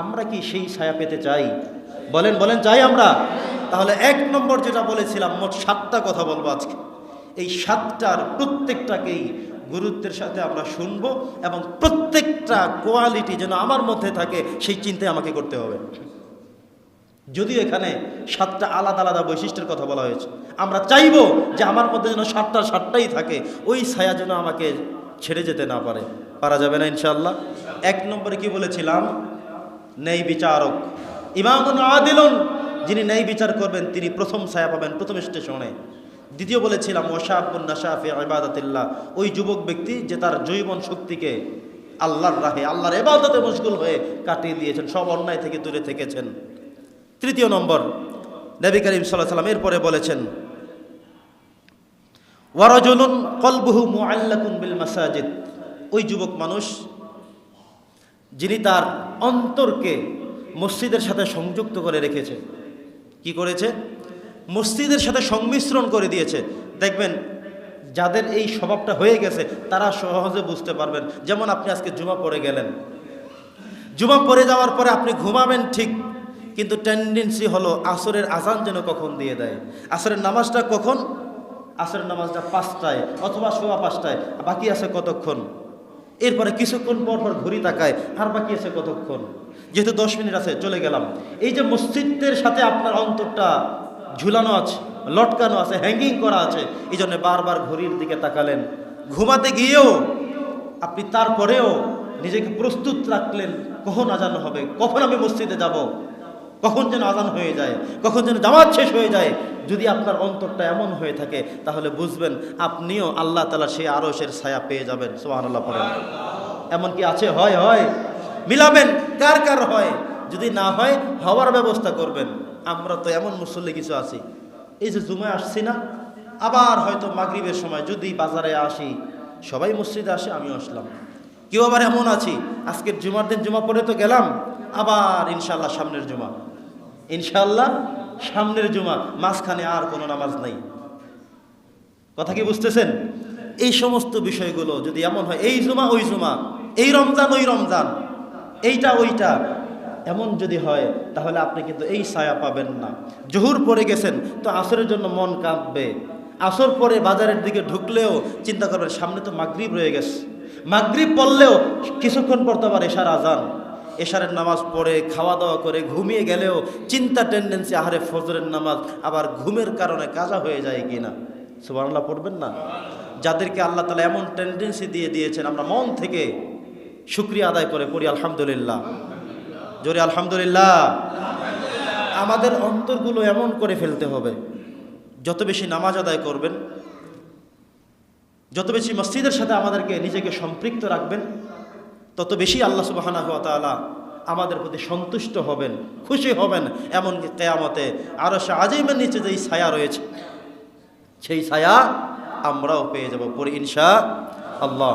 আমরা কি সেই ছায়া পেতে চাই? বলেন বলেন, চাই আমরা। তাহলে এক নম্বর যেটা বলেছিলাম, মোট সাতটা কথা বলব আজকে। এই সাতটার প্রত্যেকটাকেই গুরুত্বের সাথে আমরা শুনব এবং প্রত্যেকটা কোয়ালিটি যেন আমার মধ্যে থাকে, সেই চিন্তাই আমাকে করতে হবে। যদিও এখানে সাতটা আলাদা আলাদা বৈশিষ্ট্যের কথা বলা হয়েছে, আমরা চাইব যে আমার মধ্যে যেন সাতটা সাতটাই থাকে, ওই ছায়া যেন আমাকে ছেড়ে যেতে না পারে। পারা যাবে না ইনশাল্লাহ এক নম্বরে কি বলেছিলাম? ন্যায় বিচারক। ইমামুন আদিলুন, যিনি ন্যায় বিচার করবেন, তিনি প্রথম ছায়া পাবেন প্রথম স্টেশনে। দ্বিতীয় বলেছিলাম ওয়াশাবুন নাশাফি ইবাদাতিল্লাহ। ওই যুবক ব্যক্তি যে তার জৈবন শক্তিকে আল্লাহর রাহে, আল্লাহর এবাদতে মশগুল হয়ে কাটিয়ে দিয়েছেন, সব অন্যায় থেকে দূরে থেকেছেন। তৃতীয় নম্বর, নবী করিম সাল্লাহ সাল্লাম এরপরে বলেছেন ওয়ারজুলুন কলবহু মুআল্লাকুন বিল মাসাজিদ। ওই যুবক মানুষ যিনি তার অন্তরকে মসজিদের সাথে সংযুক্ত করে রেখেছে। কি করেছে? মসজিদের সাথে সংমিশ্রণ করে দিয়েছে। দেখবেন, যাদের এই স্বভাবটা হয়ে গেছে, তারা সহজে বুঝতে পারবেন। যেমন আপনি আজকে জুমা পড়ে গেলেন। জুমা পড়ে যাওয়ার পরে আপনি ঘুমাবেন ঠিক, কিন্তু টেন্ডেন্সি হলো আসরের আজান যেন কখন দিয়ে দেয়। আসরের নামাজটা কখন? আসরের নামাজটা পাঁচটায় অথবা সোয়া পাঁচটায়। বাকি আছে কতক্ষণ? এরপরে কিছুক্ষণ পর পর ঘুরি তাকায়, আর বাকি আছে কতক্ষণ? যেহেতু দশ মিনিট আছে, চলে গেলাম। এই যে মসজিদের সাথে আপনার অন্তরটা ঝুলানো আছে, লটকানো আছে হ্যাঙ্গিং করা আছে, এই জন্য বারবার ঘড়ির দিকে তাকালেন। ঘুমাতে গিয়েও, আপনি তারপরেও নিজেকে প্রস্তুত রাখলেন, কখন আজান হবে, কখন আমি মসজিদে যাব? কখন যেন আজান হয়ে যায়, কখন যেন জামাত শেষ হয়ে যায়, যদি আপনার অন্তরটা এমন হয়ে থাকে, তাহলে বুঝবেন আপনিও আল্লাহ তালা সেই আরসের ছায়া পেয়ে যাবেন। সোহান আল্লাহ পড়েন। এমন কি আছে? হয় হয়। মিলাবেন, কার কার হয়? যদি না হয়, হওয়ার ব্যবস্থা করবেন। আমরা তো এমন মুসল্লি কিছু আছি। এই যে জুমায় আসছি না, আবার হয়তো মাগরিবের সময় যদি বাজারে আসি, সবাই মসজিদে আসে, আমিও আসলাম। কেউ আবার এমন আছি, আজকের জুমার দিন জুমা পড়ে তো গেলাম, আবার ইনশাল্লাহ সামনের জুমা। ইনশাল্লাহ সামনের জুমা মাঝখানে আর কোনো নামাজ নাই। কথা কি বুঝতেছেন? এই সমস্ত বিষয়গুলো যদি এমন হয়, এই জুমা, ওই জুমা, এই রমজান, ওই রমজান, এইটা, ওইটা, এমন যদি হয়, তাহলে আপনি কিন্তু এই ছায়া পাবেন না। জহুর পরে গেছেন, তো আসরের জন্য মন কাঁপবে। আসর পরে বাজারের দিকে ঢুকলেও চিন্তা করবেন, সামনে তো মাগরিব রয়ে গেছে। মাগরিব পড়লেও কিছুক্ষণ পর তো আবার এশার আজান। এশারের নামাজ পড়ে খাওয়া দাওয়া করে, ঘুমিয়ে গেলেও চিন্তা টেন্ডেন্সি আহারে ফজরের নামাজ আবার ঘুমের কারণে কাজা হয়ে যায় কিনা? সুবহানাল্লাহ, পড়বেন না? যাদেরকে আল্লাহ তালা এমন টেন্ডেন্সি দিয়ে দিয়েছেন, আমরা মন থেকে শুক্রিয়া আদায় করে পড়ি, আলহামদুলিল্লাহ। জোরে আলহামদুলিল্লাহ। আমাদের অন্তরগুলো এমন করে ফেলতে হবে, যত বেশি নামাজ আদায় করবেন, যত বেশি মসজিদের সাথে আমাদেরকে নিজেকে সম্পৃক্ত রাখবেন তত বেশি আল্লাহ সুবাহানা তালা আমাদের প্রতি সন্তুষ্ট হবেন, খুশি হবেন। এমনকি কেয়ামতে আরও সে আজিমের নিচে যেই ছায়া রয়েছে, সেই ছায়া আমরাও পেয়ে যাব পরে ইনশা আল্লাহ।